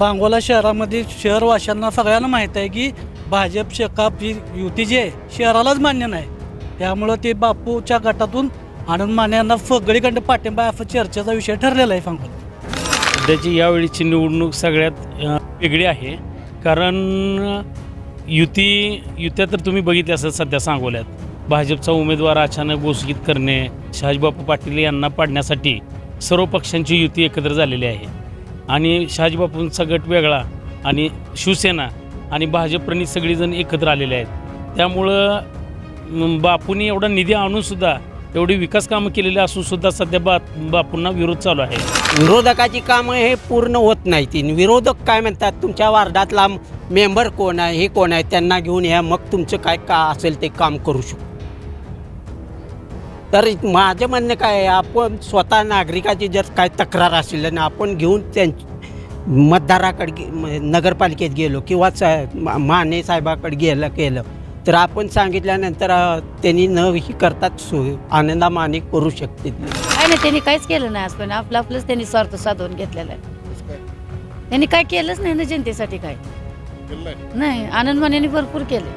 सांगोला शहरामध्ये शहरवाशांना सगळ्यांना माहीत आहे की भाजप शेकाप ही युती जी आहे शहरालाच मान्य नाही. त्यामुळं ते बापूच्या गटातून आनंद माने यांना सगळीकडे पाठिंबा असा चर्चेचा विषय ठरलेला आहे सांगोला सध्याची यावेळीची निवडणूक सगळ्यात वेगळी आहे. कारण युती युत्या तर तुम्ही बघितल्या असत सध्या सांगोल्यात. भाजपचा उमेदवार अचानक घोषित करणे शहाजीबापू पाटील यांना पाडण्यासाठी सर्व पक्षांची युती एकत्र झालेली आहे. आणि शहाजीबापूंचा गट वेगळा आणि शिवसेना आणि भाजपप्रणित सगळीजण एकत्र आलेले आहेत. त्यामुळं बापूंनी एवढा निधी आणूनसुद्धा एवढी विकास कामं केलेली असूनसुद्धा सध्या बा बापूंना विरोध चालू आहे. विरोधकाची कामं हे पूर्ण होत नाही ती विरोधक काय म्हणतात तुमच्या वार्डातला मेंबर कोण आहे हे कोण आहे त्यांना घेऊन या मग तुमचं काय का असेल ते काम करू शकतो. तर माझं म्हणणं काय आहे आपण स्वतः नागरिकाची जर काय तक्रार असेल आणि आपण घेऊन त्यां मतदाराकडे नगरपालिकेत गेलो किंवा स मा- माने साहेबाकडे गेलं केलं तर आपण सांगितल्यानंतर त्यांनी न ही करतात सोय आनंदा माने करू शकते. काय नाही त्यांनी काहीच केलं नाही आजपर्यंत आपलं आपलंच त्यांनी स्वार्थ साधवून घेतलेला आहे. त्यांनी काय केलंच नाही ना जनतेसाठी काय. नाही आनंद मानेने भरपूर केले.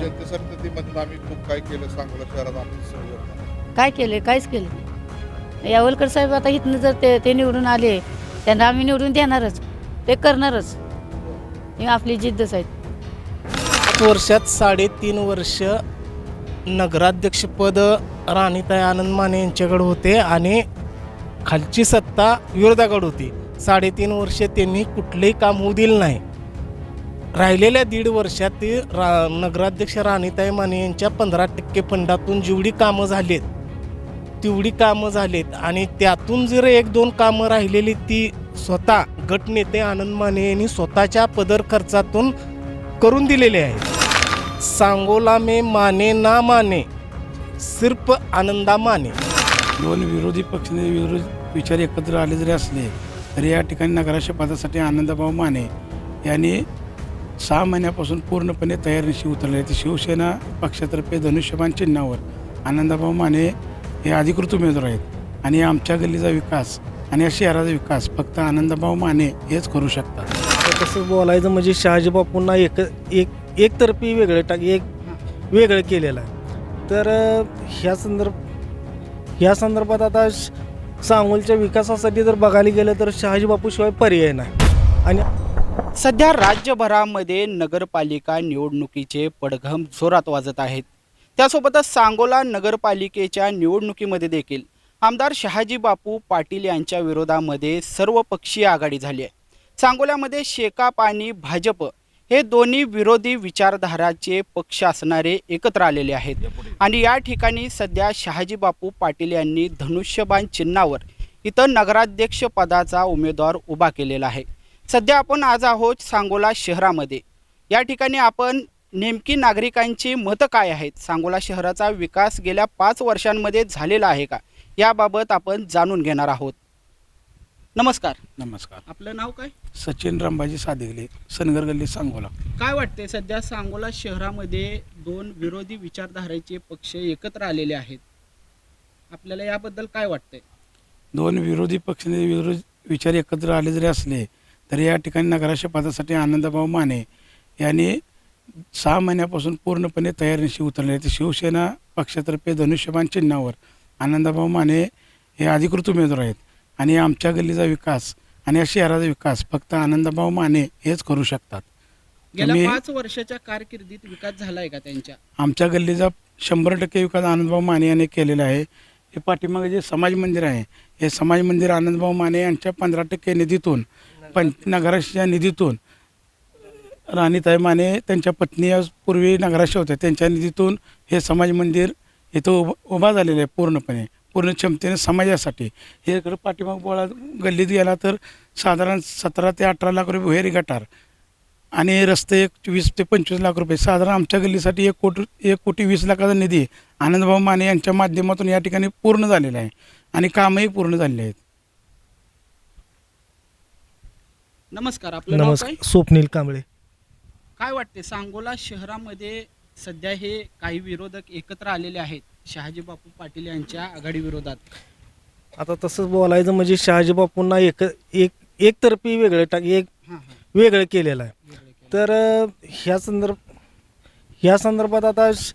जनतेसाठी आम्ही खूप काय केलं सांगोला शहरात होती. काय केले काहीच केले यावलकर साहेब आता इथनं जर ते ते निवडून आले त्यांना आम्ही निवडून देणारच ते करणारच. ही आपली जिद्दच आहे वर्षात साडेतीन वर्ष नगराध्यक्षपद राणीताई आनंद माने यांच्याकडे होते आणि खालची सत्ता विरोधाकडे होती. साडेतीन वर्ष त्यांनी कुठलंही काम होऊ दिलं नाही. राहिलेल्या दीड वर्षात ती रा नगराध्यक्ष राणीताई माने यांच्या पंधरा टक्के फंडातून जेवढी कामं झालीत तेवढी कामं झालीत आणि त्यातून जर एक दोन कामं राहिलेली ती स्वतः गटनेते आनंद माने यांनी स्वतःच्या पदर खर्चातून करून दिलेले आहे. सांगोला मे माने ना माने सिर्फ आनंदा माने. दोन विरोधी पक्ष विरोधी विचार एकत्र आले जरी असले तरी या ठिकाणी नगराध्यक्ष पदासाठी आनंदभाऊ माने यांनी सहा महिन्यापासून पूर्णपणे तयारीशी उतरले. ते शिवसेना पक्षातर्फे धनुष्यबाण चिन्हावर आनंदभाऊ माने हे अधिकृत उमेदवार आहेत. आणि आमच्या गल्लीचा विकास आणि या शहराचा विकास फक्त आनंदभाऊ माने हेच करू शकतात. तर तसं बोलायचं म्हणजे शहाजी बापूंना एक एक एकतर्फी वेगळं टाक एक वेगळं केलेलं आहे. तर अं, ह्या संदर्भ ह्या संदर्भात आता श- सांगोलच्या विकासासाठी जर बघायला गेलं तर शहाजी बापूशिवाय पर्याय नाही. आणि सध्या राज्यभरामध्ये नगरपालिका निवडणुकीचे पडघम जोरात वाजत आहेत. त्यासोबतच सांगोला नगरपालिकेच्या निवडणुकीमध्ये देखील आमदार शहाजी बापू पाटील यांच्या विरोधामध्ये सर्वपक्षीय आघाडी झाली आहे. सांगोल्यामध्ये शेकाप आणि भाजप हे दोन्ही विरोधी विचारधाराचे पक्ष असणारे एकत्र आलेले आहेत. आणि या ठिकाणी सध्या शहाजी बापू पाटील यांनी धनुष्यबाण चिन्हावर इथं नगराध्यक्ष पदाचा उमेदवार उभा केलेला आहे. सध्या आपण आज आहोत सांगोला शहरामध्ये. या ठिकाणी आपण नेमकी नागरिकांची मतं काय आहेत? सांगोला शहराचा विकास गेल्या पाच वर्षांमध्ये झालेला आहे का? याबाबत आपण जाणून घेणार आहोत. नमस्कार. नमस्कार. आपलं नाव काय? सचिन रामबाजी सादिगले सनगर गल्ली सांगोला. काय वाटते सध्या सांगोला शहरामध्ये दोन विरोधी विचारधारेचे पक्ष एकत्र आलेले आहेत? आपल्याला याबद्दल काय वाटतंय? दोन विरोधी पक्ष विरोधी विचार एकत्र आले जरी असले तरी या ठिकाणी नगराध्यक्ष पदासाठी आनंदभाऊ माने यांनी सहा महिन्यापासून पूर्णपणे तयारीशी उतरले ते शिवसेना पक्षातर्फे धनुष्यबाण चिन्हावर. आनंदभाऊ माने हे अधिकृत उमेदवार आहेत. आणि आमच्या गल्लीचा विकास आणि या शहराचा विकास फक्त आनंदभाऊ माने हेच करू शकतात. गेल्या तुम्ही- पाच वर्षाच्या कारकिर्दीत विकास झालाय का त्यांच्या? आमच्या गल्लीचा शंभर टक्के विकास आनंदभाऊ माने यांनी केलेला आहे. हे पाठीमागे जे समाज मंदिर आहे हे समाज मंदिर आनंदभाऊ माने यांच्या पंधरा टक्के निधीतून पण नगराध्यक्षच्या निधीतून राणीताई माने त्यांच्या पत्नी या पूर्वी नगराध्यक्ष होत्या त्यांच्या निधीतून हे समाज मंदिर इथं उभं उभा झालेलं आहे पूर्णपणे. पूर्ण क्षमतेने समाजासाठी. हे इकडं पाठीमाग बोळा गल्लीत गेला तर साधारण सतरा ते अठरा लाख रुपये हेरी गटार आणि रस्ते एक वीस ते पंचवीस लाख रुपये. साधारण आमच्या गल्लीसाठी एक कोटी एक कोटी वीस लाखाचा निधी आनंदभाऊ माने यांच्या माध्यमातून या ठिकाणी पूर्ण झालेला आहे आणि कामही पूर्ण झालेले आहेत. नमस्कार आपलं नाव काय? नमस्कार स्वप्नील कांबळे. काय वाटते? सांगोला शहरामध्ये सध्या हे काही विरोधक एकत्र आलेले आहेत शहाजी बापू पाटील यांच्या आघाडी विरोधात. आता तसंच बोलायचं म्हणजे शहाजी बापूंना एक एक एकतर्फी वेगळं टाक एक वेगळं केलेलं आहे. तर अ, ह्या संदर्भ ह्या संदर्भात आता श-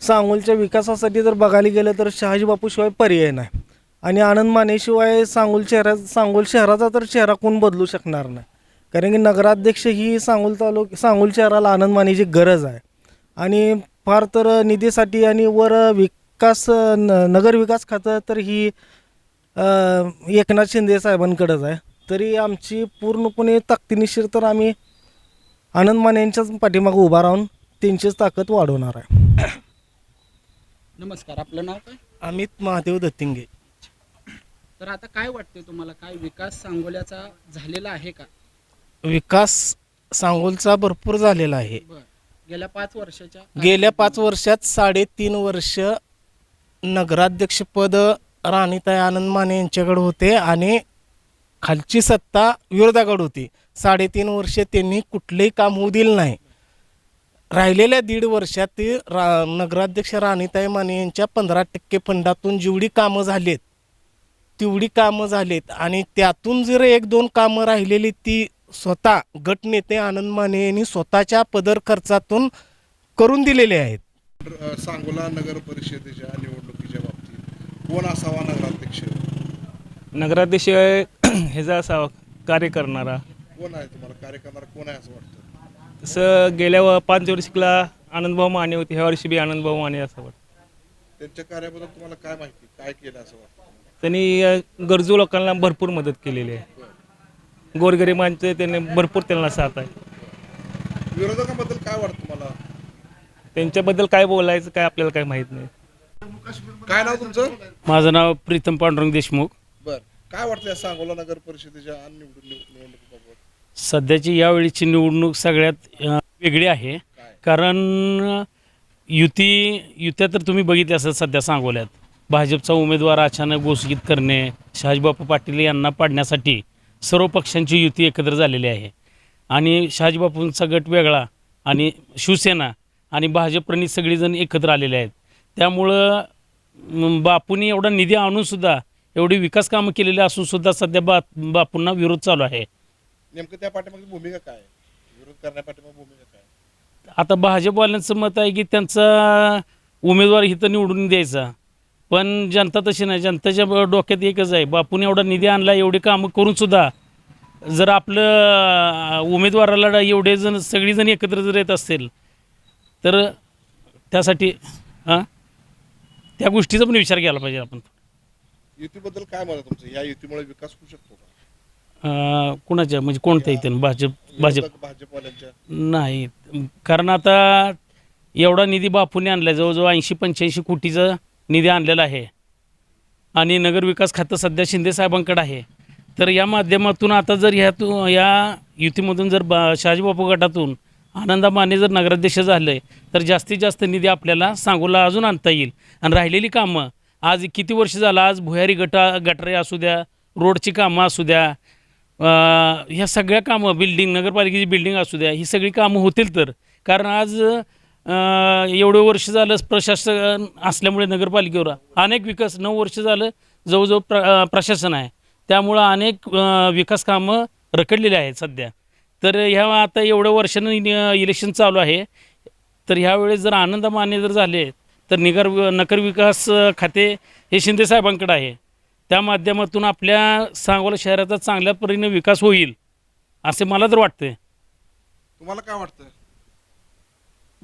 सांगोलच्या विकासासाठी जर बघायला गेलं तर शहाजी बापूशिवाय पर्याय नाही. आणि आनंद मानेशिवाय सांगोल शहरा सांगोल शहराचा तर चेहरा कोण बदलू शकणार नाही. कारण की नगराध्यक्ष ही सांगोल तालुक सांगोल शहराला आनंद मानेची गरज आहे. आणि फार तर निधीसाठी आणि वर विकास न नगर विकास खातं तर ही एकनाथ शिंदे साहेबांकडंच आहे. तरी आमची पूर्णपणे ताकदीनिशीर तर आम्ही आनंद माने यांच्याच पाठीमागं उभा राहून त्यांचीच ताकद वाढवणार आहे. नमस्कार आपलं नाव काय? अमित महादेव दत्तिंगे. तर आता काय वाटते तुम्हाला? काय विकास सांगोल्याचा झालेला आहे का? विकास सांगोलचा भरपूर झालेला आहे. बर. गेल्या पाच वर्षाच्या गेल्या पाच वर्षात साडेतीन वर्ष नगराध्यक्षपद राणीताई आनंद माने यांच्याकडे होते आणि खालची सत्ता विरोधाकडे होती. साडेतीन वर्ष त्यांनी कुठलंही काम होऊ दिलं नाही. राहिलेल्या दीड वर्षात ते रा नगराध्यक्ष राणीताई माने यांच्या पंधरा टक्के फंडातून जेवढी कामं झालीत तेवढी कामं झालीत आणि त्यातून जर एक दोन कामं राहिलेली ती स्वतः गटनेते आनंद माने यांनी स्वतःच्या पदर खर्चातून करून दिलेले आहेत. सांगोला नगर परिषदेच्या निवडणुकीच्या बाबतीत कोण असावा नगराध्यक्ष? नगराध्यक्ष ह्याचा असा कार्य करणारा कोण आहे तुम्हाला? कार्य करणार कोण आहे असं वाटतं? तसं गेल्या व- पाच वर्षिकला आनंदभाऊ माने होते ह्या वर्षी बी आनंदभाऊ माने असं वाटतं. त्यांच्या कार्याबद्दल तुम्हाला काय माहिती काय केलं असं वाटतं? त्यांनी अ, गरजू लोकांना भरपूर मदत केलेली आहे. गोरगरिबांचे त्यांनी भरपूर त्यांना साथ आहे. विरोधकांबद्दल काय वाटतं तुम्हाला? त्यांच्याबद्दल काय बोलायचं काय आपल्याला काय माहीत नाही. काय नाव तुमचं? माझं नाव प्रीतम पांडुरंग देशमुख. बर. काय वाटतं या सांगोला नगर परिषदेच्या आणि निवडून निवडणुकीबाबत? सध्याची यावेळीची निवडणूक सगळ्यात अ, वेगळी आहे. कारण युती युत्या तर तुम्ही बघितल्या असेल सध्या सांगोल्यात. भाजपचा उमेदवार अचानक घोषित करणे शहाजीबापू पाटील यांना पाडण्यासाठी सर्व पक्षांची युती एकत्र झालेली आहे आणि शहाजीबापूंचा गट वेगळा आणि शिवसेना आणि भाजपप्रणित सगळीजण एकत्र आलेले आहेत त्यामुळं बापूंनी एवढा निधी आणूनसुद्धा एवढी विकास कामं केलेली असूनसुद्धा सध्या बा बापूंना विरोध चालू आहे नेमकं त्या पाठीमागची भूमिका काय? विरोध करण्यापाठीमाग भूमिका काय? आता भाजपवाल्यांचं मत आहे की त्यांचा उमेदवार इथं निवडून द्यायचा पण जनता तशी नाही. जनताच्या डोक्यात एकच आहे बापून एवढा निधी आणला एवढी कामं करून सुद्धा जर आपलं उमेदवाराला एवढे जण सगळीजण एकत्र जर येत असतील तर त्यासाठी हां त्या गोष्टीचा पण विचार केला पाहिजे आपण. युतीबद्दल काय आहे तुमचं? या युतीमुळे विकास होऊ शकतो का? कुणाच्या? म्हणजे कोणत्या इथं भाजप भाजप. भाजपवाल्यांच्या. नाही. कारण आता एवढा निधी बापूने आणला जवळजवळ ऐंशी पंच्याऐंशी कोटीचा निधी आणलेला आहे. आणि नगरविकास खातं सध्या शिंदेसाहेबांकडे आहे. तर या माध्यमातून आता जर ह्यातून या युतीमधून जर बा शहाजीबापू गटातून आनंदा माने जर नगराध्यक्ष झाले तर जास्तीत जास्त निधी आपल्याला सांगोला अजून आणता येईल. आणि राहिलेली कामं आज किती वर्ष झालं आज भुयारी गटा गटारे असू द्या रोडची कामं असू द्या ह्या सगळ्या कामं बिल्डिंग नगरपालिकेची बिल्डिंग असू द्या ही सगळी कामं होतील तर. कारण आज एवढे वर्ष झालं प्रशासन असल्यामुळे नगरपालिकेवर अनेक विकास नऊ वर्ष झालं जवळजवळ प्र प्रशासन आहे. त्यामुळं अनेक विकास कामं रखडलेली आहेत सध्या. तर ह्या आता एवढ्या वर्षानं इ- इलेक्शन चालू आहे. तर ह्यावेळेस जर आनंद माने जर झाले तर निगर नगर विकास खाते हे शिंदेसाहेबांकडे आहे. त्या माध्यमातून आपल्या सांगोला शहराचा चांगल्या परीने विकास होईल असे मला तर वाटते तुम्हाला काय वाटतं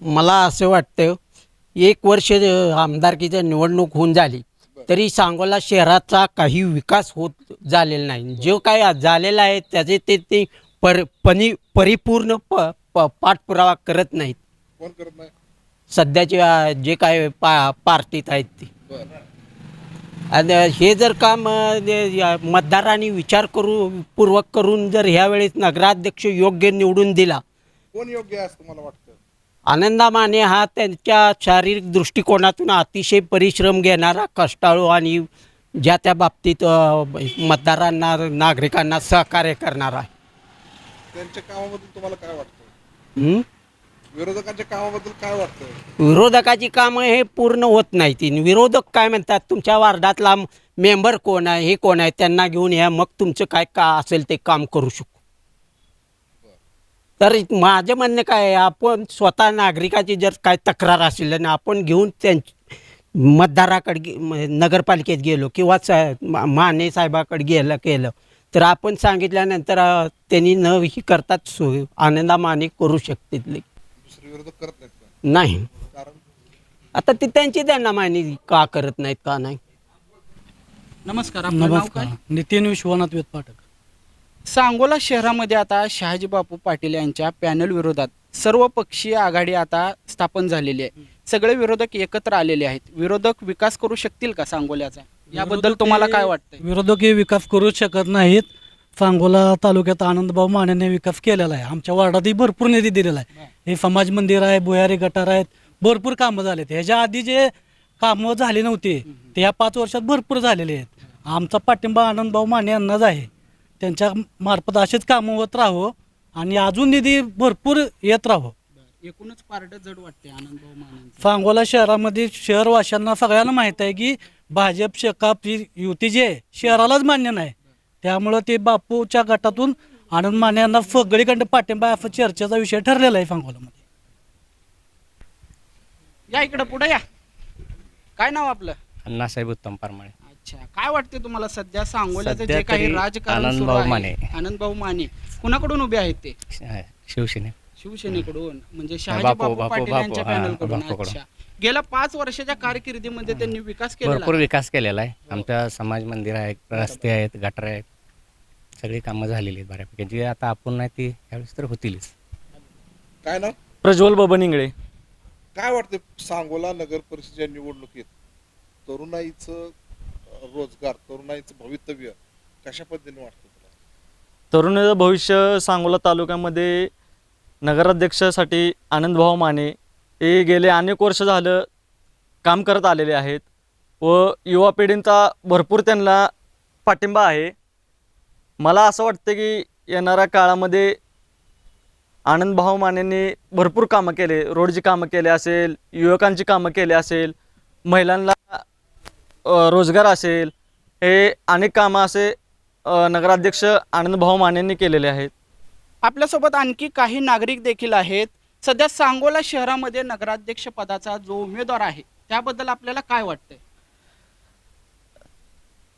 मला असं वाटतं एक वर्ष आमदारकीची निवडणूक होऊन झाली तरी सांगोला शहराचा काही विकास होत झालेला नाही. जो काय झालेला आहे त्याचे ते ते पर पनी परिपूर्ण प प पाठपुरावा करत नाहीत. कोण करत नाही? सध्याचे अ, जे काय पा पार्टीत आहेत ते. बरं. आणि हे जर काम अ, जे- या मतदारांनी विचार करू पूर्वक करून जर ह्यावेळेस नगराध्यक्ष योग्य निवडून दिला कोण योग्य आहे असं तुम्हाला वाटतं? आनंदा माने हा त्यांच्या शारीरिक दृष्टिकोनातून अतिशय परिश्रम घेणारा कष्टाळू आणि ज्या त्या बाबतीत मतदारांना नागरिकांना सहकार्य करणारा आहे. त्यांच्या कामाबद्दल तुम्हाला काय वाटतं? विरोधकांच्या कामाबद्दल काय वाटतं विरोधकाची कामं हे पूर्ण होत नाही ती विरोधक काय म्हणतात तुमच्या वार्डातला मेंबर कोण आहे हे कोण आहे त्यांना घेऊन या मग तुमचं काय का असेल ते काम करू शकू. तर माझं म्हणणं काय आहे आपण स्वतः नागरिकाची जर काय तक्रार असेल आणि आपण घेऊन त्यांची मतदाराकडे गे- नगरपालिकेत गेलो किंवा स माने साहेबाकडे गेलं केलं तर आपण सांगितल्यानंतर त्यांनी न ही करतात सोय आनंदा माने करू शकते दुसरे विरोधक करत नाहीत का? नाही. कारण? आता ते त्यांची त्यांना माहिती का करत नाहीत का नाही? नमस्कार आपलं नाव नमस्कार. काय? नितीन विश्वनाथ वेद पाठक सांगोला शहरामध्ये आता शहाजी बापू पाटील यांच्या पॅनल विरोधात सर्व पक्षीय आघाडी आता स्थापन झालेली आहे. सगळे विरोधक एकत्र आलेले आहेत. विरोधक विकास करू शकतील का सांगोल्याचा? याबद्दल तुम्हाला काय वाटतंय? विरोधक हे विकास करूच शकत नाहीत. सांगोला तालुक्यात आनंदभाऊ मानेने विकास केलेला आहे. आमच्या वार्डातही भरपूर निधी दिलेला आहे. हे समाज मंदिर आहे भुयारी गटार आहेत भरपूर कामं झालेत. ह्याच्या आधी जे कामं झाली नव्हती ते या पाच वर्षात भरपूर झालेले आहेत. आमचा पाठिंबा आनंदभाऊ माने यांनाच आहे. त्यांच्या मार्फत असेच कामं होत राहो आणि अजून निधी भरपूर येत राहो. एकूणच पारड जड वाटते आनंदभाऊ सांगोला शहरामध्ये शहरवाशांना सगळ्यांना माहीत आहे की भाजप शेकाप ही युती जी आहे शहरालाच मान्य नाही. त्यामुळं ते बापूच्या गटातून आनंद माने यांना सगळीकडे पाठिंबा असा चर्चेचा विषय ठरलेला आहे सांगोलामध्ये. या इकडं पुढे या. काय नाव आपलं? अण्णासाहेब उत्तम परमाणे अच्छा. काय वाटते तुम्हाला सध्या सांगोल्याचं सध्या जे काही तरी राजकारण सुरू आनंदभाऊ आहे? माने. आनंदभाऊ माने. कुणाकडून उभे आहेत ते? शिवसेने. शिवसेनेकडून. म्हणजे शहाजी बापू- बापू बापू- पाटील बापू, यांच्या हा, पॅनलकडून बापूकडून. अच्छा. गेल्या पाच वर्षाच्या कारकिर्दीमध्ये त्यांनी विकास केलेला भरपूर आहे. विकास केलेला आहे. आमच्या समाज मंदिर आहे रस्ते आहेत गटर आहेत. सगळी कामं झालेली आहेत बऱ्यापैकी. जी आता आपण नाही ती यावेळेस तर होतीलच. काय ना प्रज्वल बबन इंगळे काय वाटतं सांगोला नगर परिषदेच्या निवडणुकीत तरुणाईचं रोजगार तरुणाईचं भवितव्य कशा पद्धतीने वाटतं तुला? तरुणाचं भविष्य सांगोला तालुक्यामध्ये नगराध्यक्षासाठी आनंदभाऊ माने हे गेले अनेक वर्ष झालं काम करत आलेले आहेत व युवा पिढींचा भरपूर त्यांना पाठिंबा आहे. मला असं वाटतं की येणाऱ्या काळामध्ये आनंदभाव मानेंनी भरपूर कामं केले रोडची कामं केले असेल युवकांची कामं केले असेल महिलांना रोजगार असेल हे अनेक कामं असे नगराध्यक्ष आनंदभाऊ मानेंनी केलेले आहेत. आपल्यासोबत आणखी काही नागरिक देखील आहेत. सध्या सांगोला शहरामध्ये नगराध्यक्ष पदाचा जो उमेदवार आहे त्याबद्दल आपल्याला काय वाटतंय?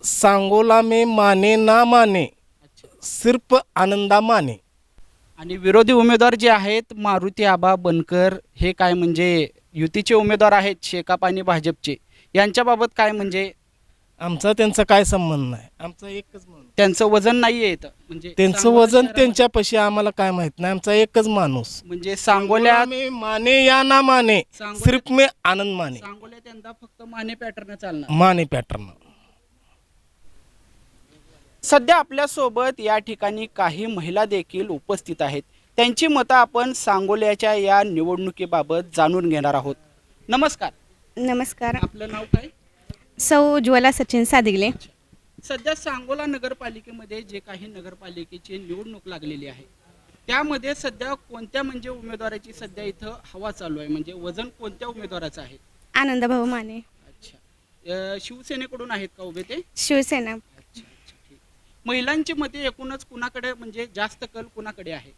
सांगोला में माने ना माने सिर्फ आनंदा माने. आणि विरोधी उमेदवार जे आहेत मारुती आबा बनकर हे काय म्हणजे युतीचे उमेदवार आहेत शेकाप आणि भाजपचे. यांच्याबाबत काय म्हणजे? आमचा त्यांचा काय संबंध नाही. आमचा एकच माणूस. त्यांचं वजन नाही येत म्हणजे त्यांचं सांगोला वजन त्यांच्यापाशी आम्हाला काय माहीत नाही. आमचा एकच माणूस. म्हणजे सांगोल्यात में माने या ना माने. सिर्फ में आनंद माने. सांगोल्यात यंदा फक्त माने पॅटर्न चालणार. माने पॅटर्न. सध्या आपल्यासोबत या ठिकाणी काही महिला देखील उपस्थित आहेत. त्यांची मतं आपण सांगोल्याच्या या निवडणुकीबाबत जाणून घेणार आहोत. नमस्कार. नमस्कार. आपलं नाव काय? सौ उज्ज्वला सचिन सादिगले. सध्या सांगोला नगरपालिकेमध्ये जे काही नगरपालिकेची निवडणूक लागलेली आहे त्यामध्ये सध्या कोणत्या म्हणजे उमेदवाराची सध्या इथं हवा चालू आहे? म्हणजे वजन कोणत्या उमेदवाराचं आहे? आनंदभाऊ माने. अच्छा. अं, शिवसेनेकडून आहेत का उभे ते? शिवसेना. अच्छा अच्छा ठीक. महिलांची मते एकूणच कुणाकडे म्हणजे जास्त कल कुणाकडे आहे?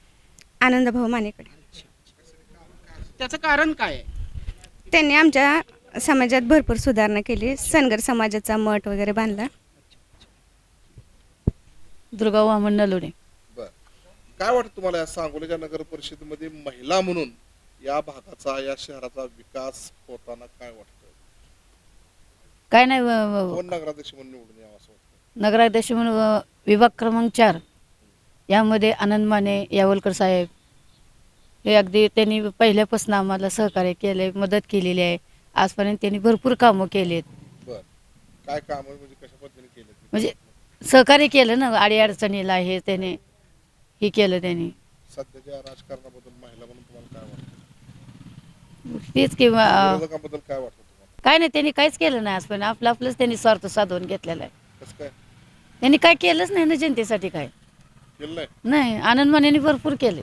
आनंदभाऊ मानेकडे. त्याचं कारण काय आहे? त्यांनी आमच्या समाजात भरपूर सुधारणा केली. सनगर समाजाचा मठ वगैरे बांधला. दुर्गा वामन नलोडे. काय वाटतं तुम्हाला या सांगोलीच्या नगर परिषदेमध्ये महिला म्हणून या भागाचा या शहराचा विकास होताना काय वाटतं? काय नाही व- व- कोण नगराध्यक्ष म्हणून निवडून यावं असं वाटतं? नगराध्यक्ष म्हणून विभाग क्रमांक चार. यामध्ये आनंद माने यावलकर साहेब. हे अगदी त्यांनी पहिल्यापासून आम्हाला सहकार्य केले मदत केलेली आहे. आजपर्यंत त्यांनी भरपूर कामं केलेत. बर. काय काम म्हणजे कशा पद्धतीने केलं ते? म्हणजे सहकार्य केलं ना अडीअडचणीला हे त्याने हे केलं त्यांनी. सध्याच्या राजकारणाबद्दल महिला म्हणून तुम्हाला काय वाटतं? तेच किंवा विरोधकांबद्दल काय वाटतं तुम्हाला? काय नाही त्यांनी काहीच केलं नाही आजपर्यंत. आपलं आपलंच त्यांनी स्वार्थ साधवून घेतलेला आहे. कसं काय? त्यांनी काय केलंच नाही ना जनतेसाठी काय. केलं नाही? नाही आनंद मानेने भरपूर केले.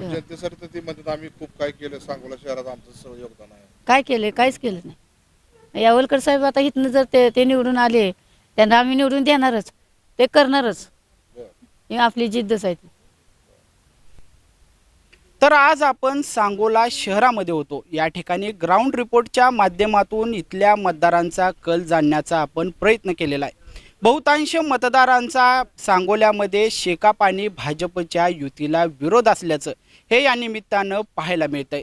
जनतेसाठी ते म्हणतात आम्ही खूप काय केलं सांगोला शहरात आमचं सगळं योगदान आहे. काय केले? काहीच केलं नाही. यावलकर साहेब आता इथनं जर ते ते निवडून आले त्यांना आम्ही निवडून देणारच. ते करणारच. ही आपली जिद्दच आहे ती तर आज आपण सांगोला शहरामध्ये होतो. या ठिकाणी ग्राउंड रिपोर्टच्या माध्यमातून इथल्या मतदारांचा कल जाणण्याचा आपण प्रयत्न केलेला आहे. बहुतांश मतदारांचा सांगोल्यामध्ये शेकाप आणि भाजपच्या युतीला विरोध असल्याचं हे या निमित्तानं पाहायला मिळतंय.